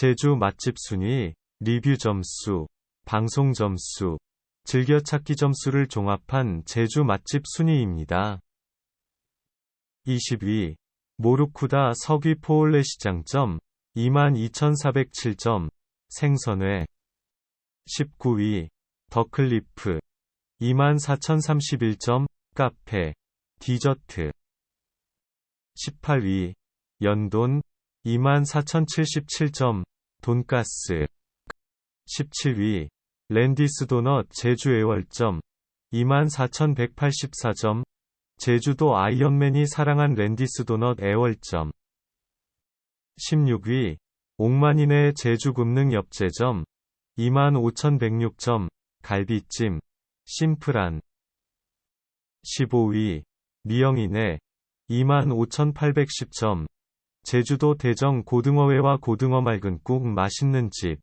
제주 맛집 순위, 리뷰 점수, 방송 점수, 즐겨찾기 점수를 종합한 제주 맛집 순위입니다. 20위 모루쿠다 석위 포올레 시장점 22,407점 생선회 19위 더클리프 24,031점 카페 디저트 18위 연돈 24,077점 돈가스. 17위 랜디스 도넛 제주 애월점. 24,184점 제주도 아이언맨이 사랑한 랜디스 도넛 애월점. 16위 옥만인의 제주 굽능 엽제점. 25,106점 갈비찜. 심플한. 15위 미영인의 25,810점 제주도 대정 고등어회와 고등어 맑은 국 맛있는 집.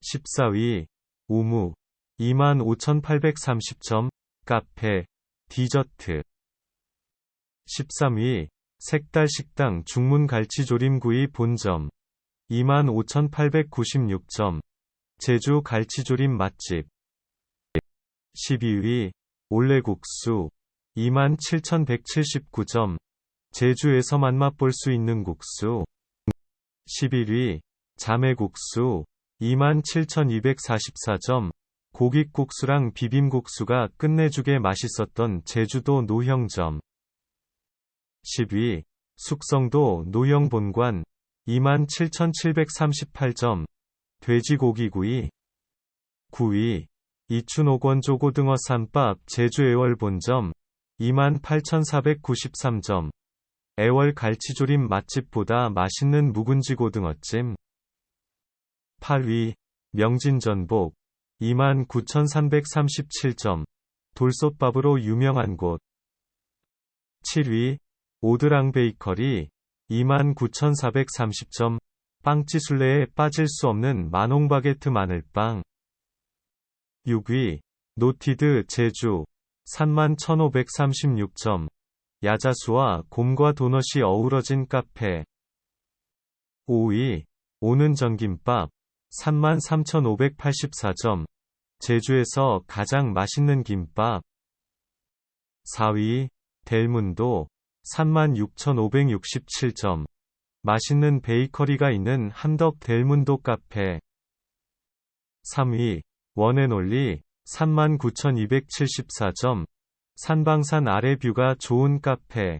14위 우무 25,830점 카페 디저트. 13위 색달 식당 중문 갈치조림구이 본점 25,896점 제주 갈치조림 맛집. 12위 올레국수 27,179점 제주에서만 맛볼 수 있는 국수. 11위 자매국수 27,244점. 고깃국수랑 비빔국수가 끝내주게 맛있었던 제주도 노형점. 10위 숙성도 노형본관 27,738점. 돼지고기구이. 9위 이춘옥원조 고등어 쌈밥 제주 애월 본점 28,493점 애월 갈치조림 맛집보다 맛있는 묵은지 고등어찜. 8위 명진전복 29,337점 돌솥밥으로 유명한 곳. 7위 오드랑 베이커리 29,430점 빵치술래에 빠질 수 없는 만홍바게트 마늘빵. 6위 노티드 제주 31,536점 야자수와 곰과 도넛이 어우러진 카페. 5위 오는 전김밥 33,584점. 제주에서 가장 맛있는 김밥. 4위 델문도 36,567점. 맛있는 베이커리가 있는 한덕 델문도 카페. 3위 원앤올리 39,274점 산방산 아래 뷰가 좋은 카페.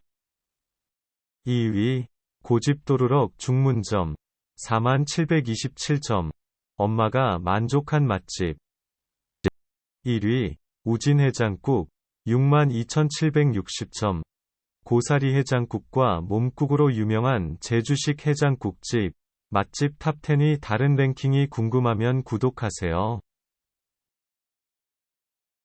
2위 고집도루럭 중문점. 4727점. 엄마가 만족한 맛집. 1위 우진 해장국. 62,760점. 고사리 해장국과 몸국으로 유명한 제주식 해장국집. 맛집 탑10이 다른 랭킹이 궁금하면 구독하세요.